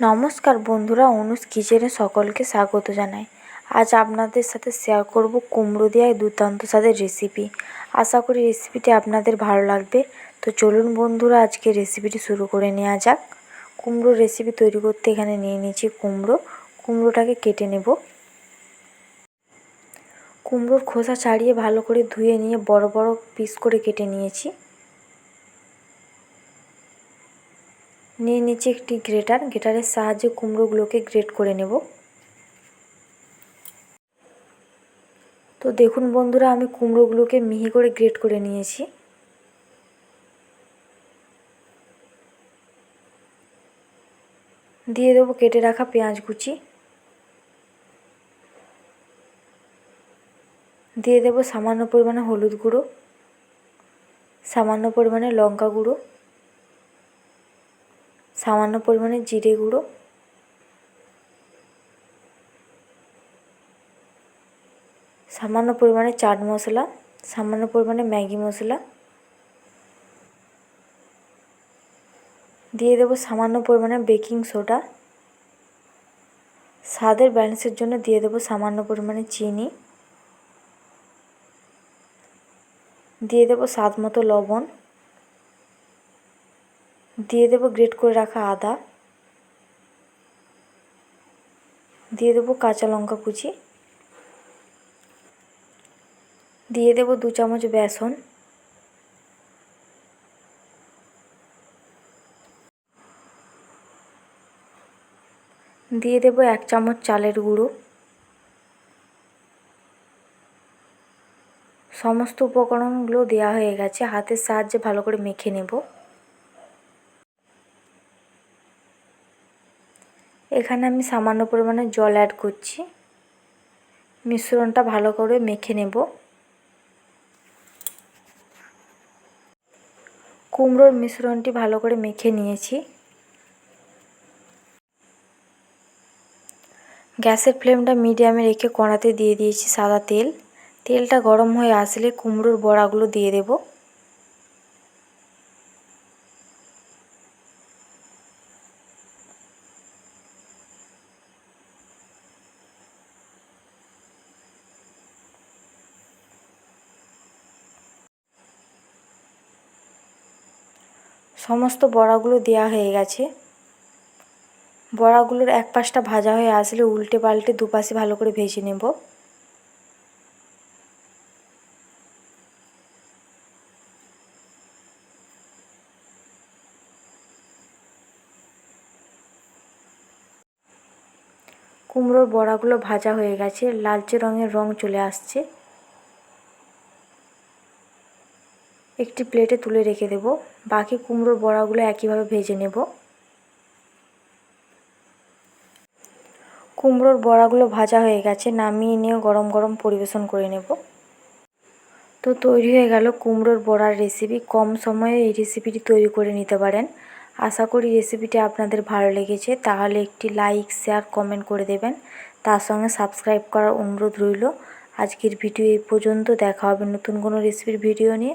নমস্কার বন্ধুরা, অনুজ কিচেনে সকলকে স্বাগত জানাই। আজ আপনাদের সাথে শেয়ার করব কুমড়ো দিয়ে দুর্দান্ত স্বাদের রেসিপি আশা করি রেসিপিটি আপনাদের ভালো লাগবে। তো চলুন বন্ধুরা, আজকে রেসিপিটি শুরু করে নেওয়া যাক। কুমড়োর রেসিপি তৈরি করতে এখানে নিয়ে নিয়েছি কুমড়ো। কুমড়োটাকে কেটে নেব। কুমড়োর খোসা ছাড়িয়ে ভালো করে ধুয়ে নিয়ে বড় বড় পিস করে কেটে নিয়েছি। নিয়ে নিচ্ছি একটি গ্রেটার, গ্রেটারের সাহায্যে কুমড়োগুলোকে গ্রেট করে নেব। তো দেখুন বন্ধুরা, আমি কুমড়োগুলোকে মিহি করে গ্রেট করে নিয়েছি। দিয়ে দেবো কেটে রাখা পেঁয়াজ কুচি। দিয়ে দেবো সামান্য পরিমাণে হলুদ গুঁড়ো, সামান্য পরিমাণে লঙ্কা গুঁড়ো। সামান্য পরিমাণে জিরে গুঁড়ো। সামান্য পরিমাণে চাট মশলা, সামান্য পরিমাণে ম্যাগি মশলা। দিয়ে দেবো সামান্য পরিমাণে বেকিং সোডা। স্বাদের ব্যালেন্সের জন্য দিয়ে দেবো সামান্য পরিমাণে চিনি। দিয়ে দেবো স্বাদ মতো লবণ। দিয়ে দেবো গ্রেট করে রাখা আদা। দিয়ে দেবো কাঁচা লঙ্কা কুচি। দিয়ে দেবো দু চামচ বেসন। দিয়ে দেবো এক চামচ চালের গুঁড়ো। সমস্ত উপকরণগুলো দেওয়া হয়ে গেছে, হাতের সাহায্যে ভালো করে মেখে নেব। এখানে আমি সামান্য পরিমাণে জল অ্যাড করছি। মিশ্রণটা ভালো করে মেখে নেব। কুমড়োর মিশ্রণটি ভালো করে মেখে নিয়েছি। গ্যাসের ফ্লেমটা মিডিয়ামে রেখে কড়াতে দিয়ে দিয়েছি সাদা তেল। তেলটা গরম হয়ে আসলে কুমড়োর বড়াগুলো দিয়ে দেবো। সমস্ত বড়াগুলো দেওয়া হয়ে গেছে। বড়াগুলোর এক পাশটা ভাজা হয়ে আসলে উল্টে পাল্টে দুপাশে ভালো করে ভেজে নেব। কুমড়োর বড়াগুলো ভাজা হয়ে গেছে, লালচে রঙের রং চলে আসছে। একটি প্লেটে তুলে রেখে দেব। বাকি কুমড়োর বড়াগুলো একইভাবে ভেজে নেব। কুমড়োর বড়াগুলো ভাজা হয়ে গেছে, নামিয়ে নিয়ে গরম গরম পরিবেশন করে নেব। তো তৈরি হয়ে গেল কুমড়োর বড়ার রেসিপি কম সময়ে এই রেসিপিটি তৈরি করে নিতে পারেন। আশা করি রেসিপিটি আপনাদের ভালো লেগেছে। তাহলে একটি লাইক শেয়ার কমেন্ট করে দেবেন। তার সঙ্গে সাবস্ক্রাইব করার অনুরোধ রইল। আজকের ভিডিও এই পর্যন্ত। দেখা হবে নতুন কোনো রেসিপির ভিডিও নিয়ে।